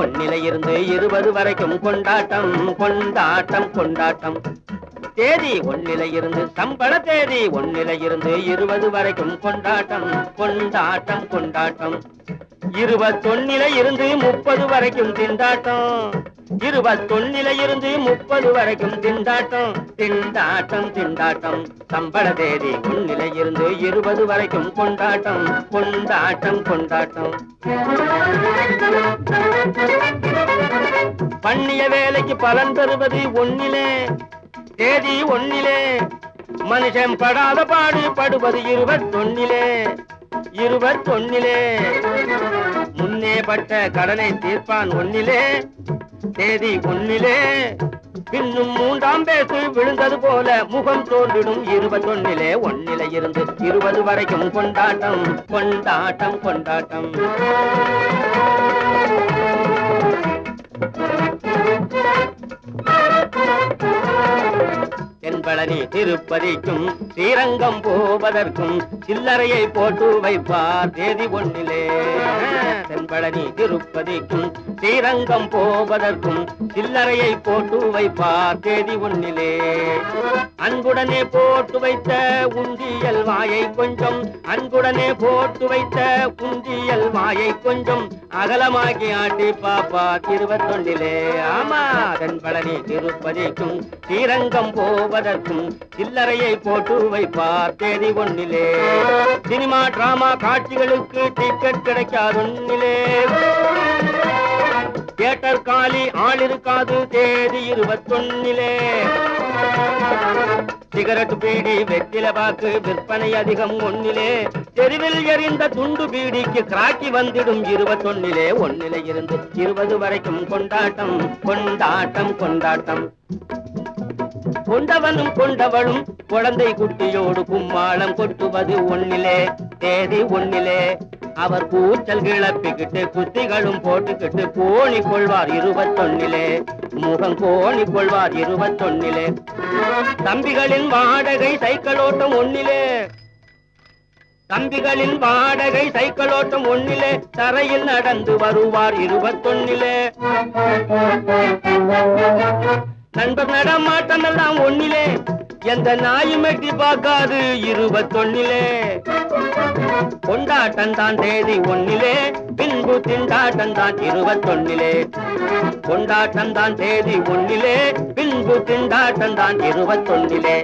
ஒன்னில இருந்து இருபது வரைக்கும் கொண்டாட்டம் கொண்டாட்டம் கொண்டாட்டம். தேதி ஒன்னில இருந்து சம்பள தேதி ஒன்னில இருந்து இருபது வரைக்கும் கொண்டாட்டம் கொண்டாட்டம் கொண்டாட்டம். இருபத்தொன்னில இருந்து முப்பது வரைக்கும் திண்டாட்டம். இருபத்தொன்னில இருந்து முப்பது வரைக்கும் திண்டாட்டம். திண்டாட்டம் திண்டாட்டம். சம்பள தேதி ஒன்னில இருந்து இருபது வரைக்கும் கொண்டாட்டம். கொண்டாட்டம் கொண்டாட்டம். பண்ணிய வேலைக்கு பலன் தருவது ஒன்னிலே. தேதி ஒன்னிலே. மனுஷன் படாத பாடு படுவது இருபத்தொன்னிலே. இருபத்தொன்னிலே. தானே பட்ட கடனை தீர்ப்பான் ஒன்னிலே தேதி ஒன்னிலே. பின்னும் மூன்றாம் பேசு விழுந்தது போல முகம் தோன்றிடும் இருபத்தொன்னிலே. ஒன்னிலே இருந்து இருபது வரைக்கும் கொண்டாட்டம் கொண்டாட்டம் கொண்டாட்டம். பழனி திருப்பதிக்கும் ஸ்ரீரங்கம் போவதற்கும் சில்லறையை போட்டு வைப்பார் தேதி ஒன்னிலே தென்பழனி திருப்பதிக்கும் ஸ்ரீரங்கம் போவதற்கும் சில்லறையை போட்டு வைப்பார் தேதி ஒன்னிலே அன்புடனே போட்டு வைத்த உந்தியல் வாயை கொஞ்சம் அன்புடனே போட்டு வைத்த உந்தியல் வாயை கொஞ்சம் அகலமாகி ஆண்டி பாப்பா திருவத்தொண்டிலே. ஆமா அதன் பழனி திருப்பதிக்கும் ஸ்ரீரங்கம் போவதற்கும் சில்லறையை போட்டு வைப்பார் தேதி ஒன்னிலே. சினிமா டிராமா காட்சிகளுக்கு டிக்கெட் கிடைக்காதொன்னிலே தியேட்டர் காலி ஆள் இருக்காது தேதி இருபத்தொன்னிலே. சிகரெட் பீடி வெற்றில பாக்கு விற்பனை அதிகம் ஒன்னிலே தெருவில் எறிந்த துண்டு பீடிக்கு கிராக்கி வந்திடும் இருபத்தொன்னிலே. ஒன்னிலே இருந்து இருபது வரைக்கும் கொண்டாட்டம் கொண்டாட்டம் கொண்டாட்டம். கொண்டவனும் கொண்டவளும் குழந்தை குட்டியோடு கும்மாளம் கொட்டுவது ஒன்னிலே தேதி ஒன்னிலே அவர் கூச்சல் கிளப்பிக்கிட்டு குத்திகளும் போட்டுக்கிட்டு கோணி கொள்வார் இருபத்தொன்னிலே. முகம் கோணி கொள்வார் இருபத்தொன்னிலே. தம்பிகளின் வாடகை சைக்கிள் ஓட்டம் ஒன்னிலே. தம்பிகளின் வாடகை சைக்கிள் ஓட்டம் ஒன்னிலே. தரையில் நடந்து வருவார் இருபத்தொன்னிலே. நண்பர் நடமாட்டம் எல்லாம் ஒன்னிலே. எந்த நாயும் எட்டி பார்க்காது இருபத்தொன்னிலே. கொண்டாட்டம் தான் தேதி ஒன்னிலே பின்பு திண்டாட்டம் தான் இருபத்தொன்னிலே கொண்டாட்டம் தான் தேதி ஒன்னிலே பின்பு திண்டாட்டம் தான் இருபத்தொன்னிலே